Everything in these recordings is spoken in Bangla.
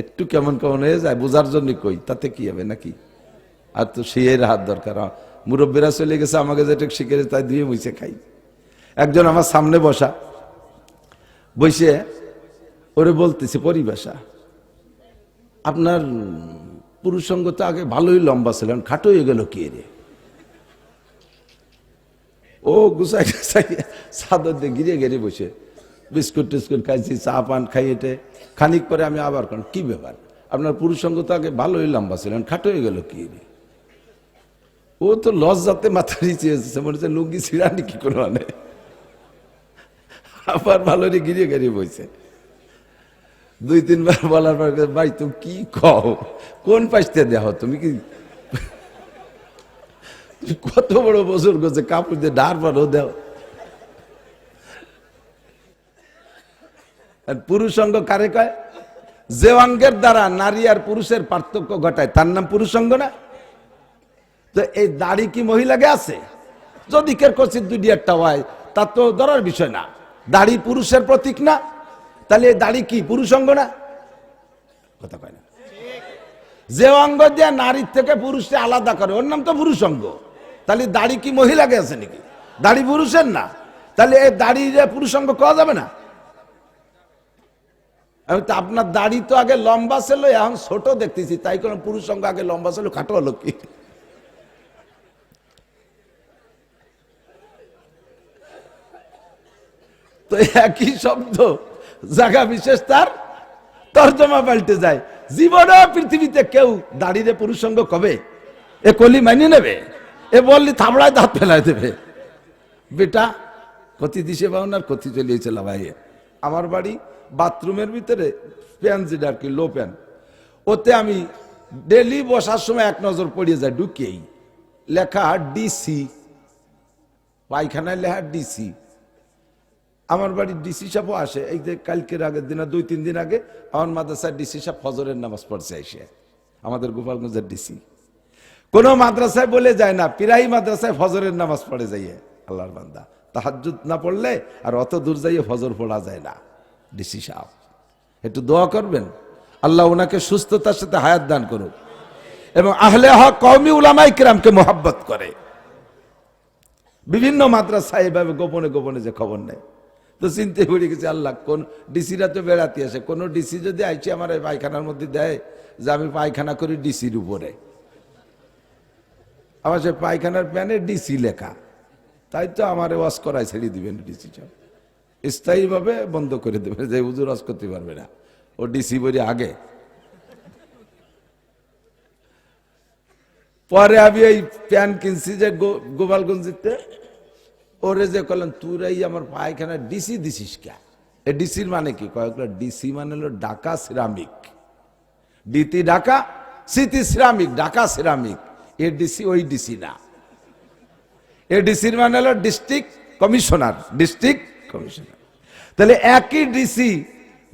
একটু কেমন কেমন হয়ে যায়, বোঝার জন্য কই, তাতে কি হবে নাকি? আর তো শিয়ের হাত দরকার। মুরব্বীরা চলে গেছে, আমাকে যেটা শিখে তাই দিয়ে মুছে খাই। একজন আমার সামনে বসা, বসে ওরে বলতেছে পরিভাষা আপনার পুরুষ সঙ্গ তো আগে ভালোই লম্বা ছিলেন খাটো হয়ে গেল কে রে? ও গুছাই গুছাই চাদর দিয়ে গিরে গিরে বসে। বিস্কুট টিস্কুট খাইছি, চা পান খাইয়েটে। খানিক পরে আমি আবার কোন, কি ব্যাপার? আপনার পুরুষ সঙ্গ তো আগে ভালোই লম্বা ছিলেন খাটো হয়ে গেল কি ও তো লজ্জাতে মাথা নিচে এসেছে, মনে হচ্ছে লুঙ্গি ছিড়ানি কি করে মানে। আবার ভালো গিরিয়ে গিরিয়ে বইছে। দুই তিনবার বলার পর ভাই, তুমি কি কও? কোন পাইতে দেহ? তুমি কি কত বড় বছর গেছে কাপড় দিয়ে ডার পারো দেও আর পুরুষ অঙ্গ কারে কয়? যে অঙ্গের দ্বারা নারী আর পুরুষের পার্থক্য ঘটায়, তার নাম পুরুষ অঙ্গ না? তো এই দাড়ি কি মহিলাকে আছে? যদি কের কচিত দুই একটা হয়, তা তো ধরার বিষয় না। দাড়ি পুরুষের প্রতীক না? তাহলে এই দাড়ি কি পুরুষ অঙ্গ না? কথা কয় না। যে অঙ্গ দিয়ে নারীর থেকে পুরুষকে আলাদা করে, ওর নাম তো পুরুষ অঙ্গ। তাহলে দাড়ি কি মহিলাকে আছে নাকি? দাড়ি পুরুষের না? তাহলে এই দাড়ি যে পুরুষ অঙ্গ কওয়া যাবে না? আমি তো আপনার দাড়ি তো আগে লম্বা ছিল, এখন ছোট দেখতেছি। তাই কোন পুরুষ অঙ্গ আগে লম্বা ছিল, খাটো হলো কি? তো একই শব্দ, জায়গা বিশেষ তার তর্জমা পাল্টে যায়। জীবনে পৃথিবীতে কেউ দাঁড়িয়ে পুরুষ সঙ্গ কবে? এ কলি মানিয়ে নেবে? এ বললি থামড়ায় দাঁত ফেলায় দেবে। বেটা কতি দিশে পাওনার কতি চলিয়েছে ভাই আমার বাড়ি বাথরুমের ভিতরে প্যান যেটা আর কি লো প্যান ওতে আমি ডেলি বসার সময় এক নজর পড়িয়ে যায়, ঢুকেই। লেখা ডিসি পায়খানায় লেখা ডিসি আমার বাড়ির ডিসি সাহেবও আসে। এই যে কালকের আগের দিন দুই, তিন দিন আগে আমার মাদ্রাসার ডিসি সাহেব ফজরের নামাজ পড়ছে এসে। আমাদের গোপালগঞ্জের ডিসি কোন মাদ্রাসায় বলে যায় না পিরাই মাদ্রাসায় ফজরের নামাজ পড়ে যাইয়ে, আল্লাহর বান্দা। তাহাজ্জুদ না পড়লে আর অত দূর যাইয়ে ফজর পড়া যায় না। ডিসি সাহেব একটু দোয়া করবেন? আল্লাহ ওনাকে সুস্থতার সাথে হায়াত দান করুক। এবং আহলে হক কওমি উলামাই কিরামকে মোহাব্বত করে। বিভিন্ন মাদ্রাসায় এভাবে গোপনে গোপনে যে খবর নেয়। তো চিনতে পড়ে গেছে, আল্লাহ, কোন ডিসিরা তো বেড়াতে আসে, কোনো ডিসি যদি আইছে আমার এই পায়খানার মধ্যে দেয় যে আমি পায়খানা করি ডিসির উপরে। আমার সে পায়খানার প্যানে ডিসি লেখা। তাই তো আমার ওয়াশ করায় ছেড়ে দিবেন ডিসি সব স্থায়ীভাবে বন্ধ করে দেবেন, যে হুজুর ওয়াশ করতে পারবে না। ও ডিসি বলি আগে। পরে আমি এই প্যান কিনছি যে গোপালগঞ্জিতে। ওরে যে করলেন তুরাই আমার পায়খানা ডিসি দিছিস কে? এ ডিসির মানে কি? কয়েকটা ডিসি মানে হলো Dhaka ceramic. ডিতি Dhaka city ceramic Dhaka ceramic. এ ডিসি ওই ডিসি না। এ ডিসির মানে হলো ডিস্ট্রিক্ট কমিশনার ডিস্ট্রিক্ট কমিশনার তাহলে একই ডিসি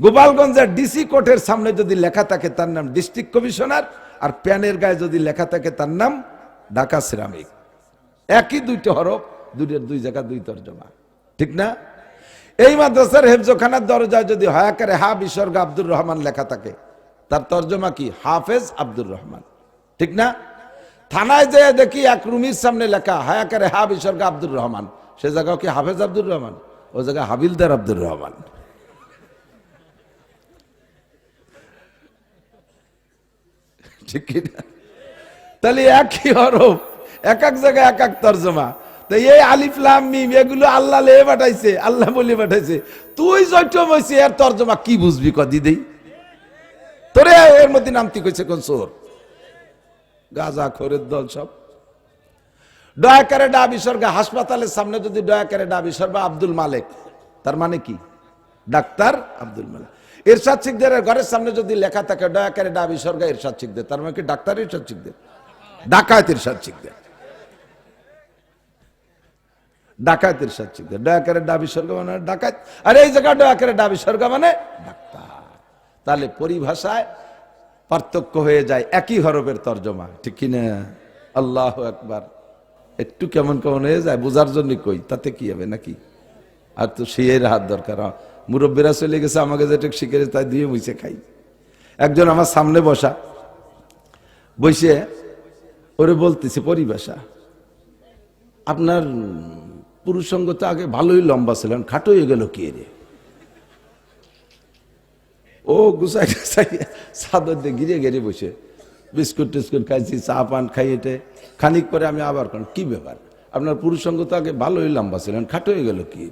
গোপালগঞ্জের ডিসি কোর্টের সামনে যদি লেখা থাকে তার নাম ডিস্ট্রিক্ট কমিশনার আর প্যানের গায়ে যদি লেখা থাকে তার নাম ঢাকা সিরামিক একই দুইটা হরফ দুইটার দুই জায়গা, দুই তর্জমা। ঠিক না? এই মাদ্রাসার হেফজোখানার দরজায় যদি হায়াকারে হা বিসর্গ আব্দুর রহমান লেখা থাকে, তার তর্জমা কি? হাফেজ আব্দুর রহমান। ঠিক না? থানায় যেয়ে দেখি এক রুমির সামনে লেখা হায়াকারে হা বিসর্গ আব্দুর রহমান। সে জায়গাও কি হাফেজ আব্দুর রহমান? ও জায়গায় হাবিলদার আব্দুর রহমান। ঠিক তাহলে একই হরফ, এক এক জায়গায় এক এক তর্জমা। তো এই আলিফলাম মিম, এগুলো আল্লাহ লে পাঠাইছে, আল্লাহ বলে পাঠাইছে। তুই জৈটম হয়েছে এর তর্জমা কি বুঝবি? কদি দেই। তোরে এর মধ্যে নামতি কইছে কোন সোর গাজা খোরের দল সব। দয়াকারে ডা বিসর্গা হাসপাতালের সামনে যদি দয়াকারে ডা বিসর্গা আব্দুল মালেক, তার মানে কি? ডাক্তার আব্দুল মালেক। এরশাদ শিখদের ঘরের সামনে যদি লেখা থাকে দয়াকারে ডা বিসর্গা এরশাদ শিখদের তার মানে কি ডাক্তার এরশাদ শিখদের ডাকাত এরশাদ শিখদের ডাকাত এরশাদ শিখদের দয়াকারে ডা বিসর্গ মানে ডাকাত। আর এই জায়গায় দয়াকারে ডা বিসর্গ মানে ডাক্তার। তাহলে পরিভাষায় পার্থক্য হয়ে যায়, একই হরফের তর্জমা। ঠিক কিনা? আল্লাহ একবার একটু কেমন কেমন হয়ে যায়, বোঝার জন্য কই, তাতে কি হবে নাকি? আর তো শিয়ের হাত দরকার। মুরব্বীরা চলে গেছে, আমাকে যেটা শিখে তাই দিয়ে মুছে খাই। একজন আমার সামনে বসা বসে ওরে বলতেছে, পরিভাষা, আপনার পুরুষ সঙ্গ তো আগে ভালোই লম্বা ছিলেন, খাটো হয়ে গেল কে রে? ও গুছাই গুছাই চাদর দিয়ে গিরে গিরে বসে। বিস্কুট টিস্কুট খাইছি, চা পান খাইয়েটে। খানিক পরে আমি আবার কোন কি ব্যাপার? আপনার পুরুষ সঙ্গ তো আগে ভালোই লম্বা ছিলেন, খাটো হয়ে গেল কি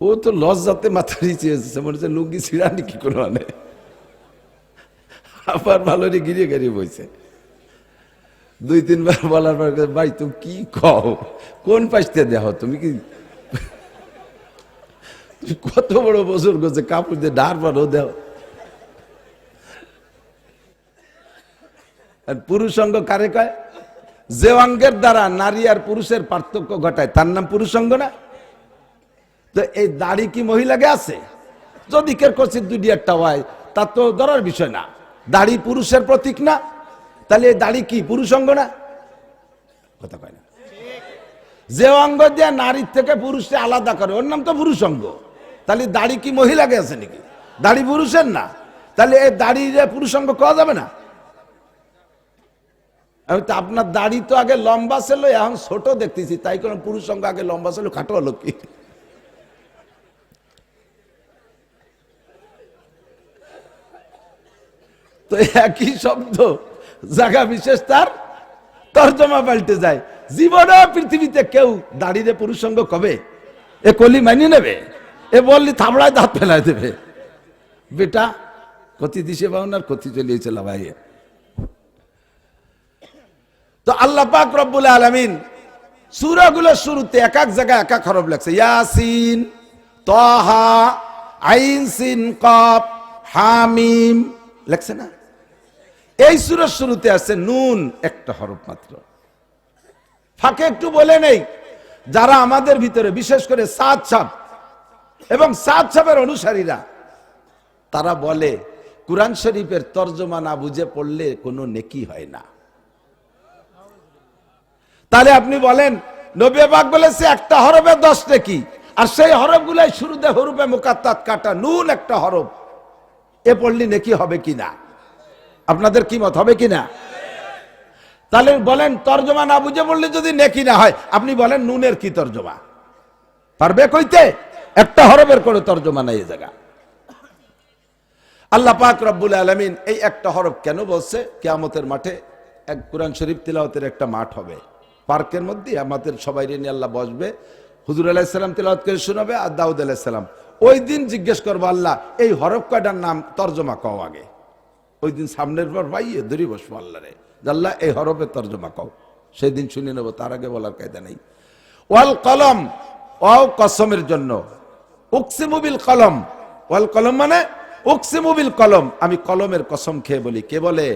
ও তো লজ্জাতে মাথা নিচে এসেছে, মনে হচ্ছে লুঙ্গি ছিড়ানি কি করে মানে। আবার ভালো রে গিরে গিরে বইছে। দুই, তিনবার বলার পর ভাই, তুমি কি কও? কোন পাশতে দেহ? তুমি কি কত বড় বছর করছে কাপড় দিয়ে ডার পারো দেহ আর পুরুষ অঙ্গ কারে কয়? যে অঙ্গের দ্বারা নারী আর পুরুষের পার্থক্য ঘটায়, তার নাম পুরুষ অঙ্গ না? তো এই দাড়ি কি মহিলাকে আছে? যদি কের কচিত দুটি একটা হয়, তার তো ধরার বিষয় না। দাড়ি পুরুষের প্রতীক না? তাহলে এই দাড়ি কি পুরুষ অঙ্গ না? কথা কয় না। যে অঙ্গ দিয়ে নারীর থেকে পুরুষকে আলাদা করে, ওর নাম তো পুরুষ অঙ্গ। তাহলে দাড়ি কি মহিলাকে আছে নাকি? দাড়ি পুরুষের না? তাহলে এই দাড়ি পুরুষ অঙ্গ কওয়া যাবে না? আমি তো আপনার দাড়ি তো আগে লম্বা ছিল, এখন ছোট দেখতেছি, তাই কোন পুরুষ অঙ্গ আগে লম্বা ছিল, খাটো হলো কি? তো একই শব্দ, জায়গা বিশেষ তার তর্জমা পাল্টে যায়। জীবনে পৃথিবীতে কেউ দাড়িতে পুরুষ সঙ্গ কবে? এ কলি মানিয়ে নেবে? এ বললি থামড়ায় দাঁত ফেলাই দেবে। বেটা কতি দিশে পাওনার কতি চলিয়েছে লাভাই তো আল্লাহ পাক রব্বুল আলামিন সূরাগুলোর শুরুতে এক এক জায়গায় এক এক হরফ লাগছে ইয়াসিন, তাহা, আইন, সিন, কফ, হামিম লাগছে না? এই সুরের শুরুতে আছে নুন একটা হরফ মাত্র। ফাঁকে একটু বলে নেই, যারা আমাদের ভিতরে বিশেষ করে সাত ছাপ এবং সাত ছাপের অনুসারীরা। তারা বলে, কুরআন শরীফের তর্জমা না বুঝে পড়লে কোনো নেকি হয় না। তাহলে আপনি বলেন, নবী পাক বলেছে, একটা হরফে দশ নেকি। আর সেই হরফগুলাই শুরুতে হরফে মোকাত্তাত, কাটা, নুন একটা হরফ। এ পড়লি নেকি হবে কিনা আপনাদের কি মত হবে কিনা তাহলে বলেন, তর্জমা না বুঝে পড়লে যদি নেকি না হয়, আপনি বলেন, নুনের কি তর্জমা? পারবে কইতে? একটা হরফের করে তর্জমা নাই এই জায়গা। আল্লাহ পাক রব্বুল আলমিন এই একটা হরফ কেন বলছে? কেয়ামতের মাঠে এক কোরআন শরীফ তিলাওয়াতের একটা মাঠ হবে। পার্কের মধ্যে আমাদের সবাই নিয়ে আল্লাহ বসবে, হুজুর আলাহিসাল্লাম তিলাওয়াত করে শোনাবে আর দাউদ আলাহিসাল্লাম ওই দিন জিজ্ঞেস করব, আল্লাহ, এই হরফ কয়টার নাম তর্জমা কও আগে? ওই দিন সামনের পর পাইয়ে ধরি বসবো আল্লাহ রে। আল্লাহ, এই হরফের তর্জমা কও। সেই দিন শুনে নেব, তার আগে বলার কায়দা নেই। ওয়াল কলম ও কসমের জন্য। উকসিমুবিল কলম। ওয়াল কলম মানে উকসিমুবিল কলম। আমি কলমের কসম খেয়ে বলি, কে বলে?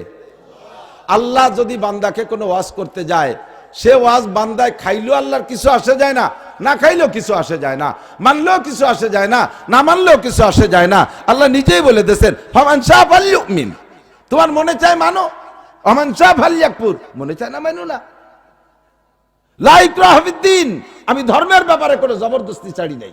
আল্লাহ যদি বান্দাকে কোনো ওয়াজ করতে যায়, সে ওয়াজ বান্দায় খাইলেও আল্লাহর কিছু আসে যায় না না খাইলেও কিছু আসে যায় না, মানলেও কিছু আসে যায় না না মানলেও কিছু আসে যায় না। আল্লাহ নিজেই বলে দিয়েছেন, ফমান শাহ ফালিউমিন তোমার মনে চায় মানো? অমান শাহ ফালিয়াকপুর মনে চায় না মানো না? লাইক রাহবিদ্দিন আমি ধর্মের ব্যাপারে কোনো জবরদস্তি ছাড়ি নাই।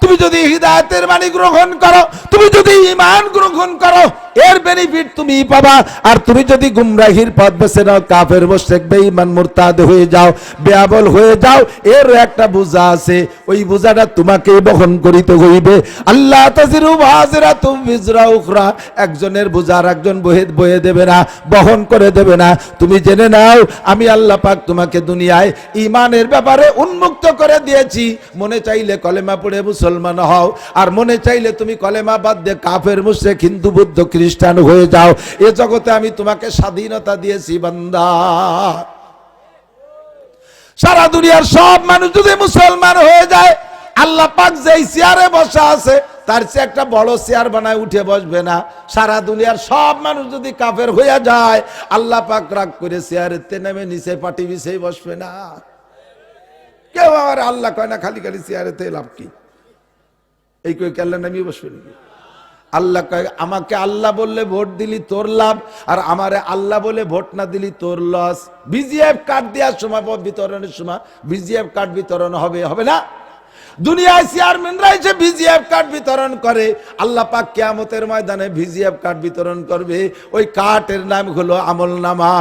তুমি যদি হিদায়াতের বাণী গ্রহণ করো, তুমি যদি ঈমান গ্রহণ করো, এর বেনিফিট তুমি পাবা। আর তুমি যদি গুমরাহির পথ বেছে নাও, কাফের মুশরিক বেঈমান মুরতাদ হয়ে যাও বেআবল হয়ে যাও এর একটা বোঝা আছে। ওই বোঝাটা তোমাকে বহন করিতে হইবে। আল্লাহ তাজিরু বাজিরাতু বিজরা উখরা। একজনের বোঝা আর একজন বহে, বয়ে দেবে না, বহন করে দেবে না। তুমি জেনে নাও, আমি আল্লাহ পাক তোমাকে দুনিয়ায় ইমানের ব্যাপারে উন্মুক্ত করে দিয়েছি। মনে চাইলে কলেমা পড়ে মুসলমান হও। আর মনে চাইলে তুমি কলেমা বাদ দিয়ে কাফের, মুশরিক, হিন্দু, বুদ্ধ, খ্রিস্টান হয়ে যাও। এ জগতে আমি তোমাকে স্বাধীনতা দিয়েছি, বান্দা। সারা দুনিয়ার সব মানুষ যদি মুসলমান হয়ে যায়, আল্লাহ পাক যেই চেয়ারে বসা আছে, তার চেয়ে একটা বড় চেয়ার বানায় উঠে বসবে না। সারা দুনিয়ার সব মানুষ যদি কাফের হয়ে যায়, আল্লাহ পাক রাগ করে চেয়ারেতে নেমে নিচে পাটি বিছেই বসবে না। কেউ আমার আল্লাহ কয় না, খালি খালি চেয়ারেতে লাভ কি? এই কই কেল্লা নামিয়ে বসবে নাকি? আল্লাহ কয়, আমাকে আল্লাহ বললে ভোট দিলি তোর লাভ, আর আমারে আল্লাহ বলে ভোট না দিলি তোর লস বিজিএফ কার্ড দেওয়ার সময় বিতরণের সময় বিজিএফ কার্ড বিতরণ হবে হবে না? দুনিয়ায় চেয়ারম্যানরা এসে ভিজিএফ কার্ড বিতরণ করে। আল্লাহ পাক কেয়ামতের ময়দানে ভিজিএফ কার্ড বিতরণ করবে। ওই কার্ডের নাম হলো আমল নামা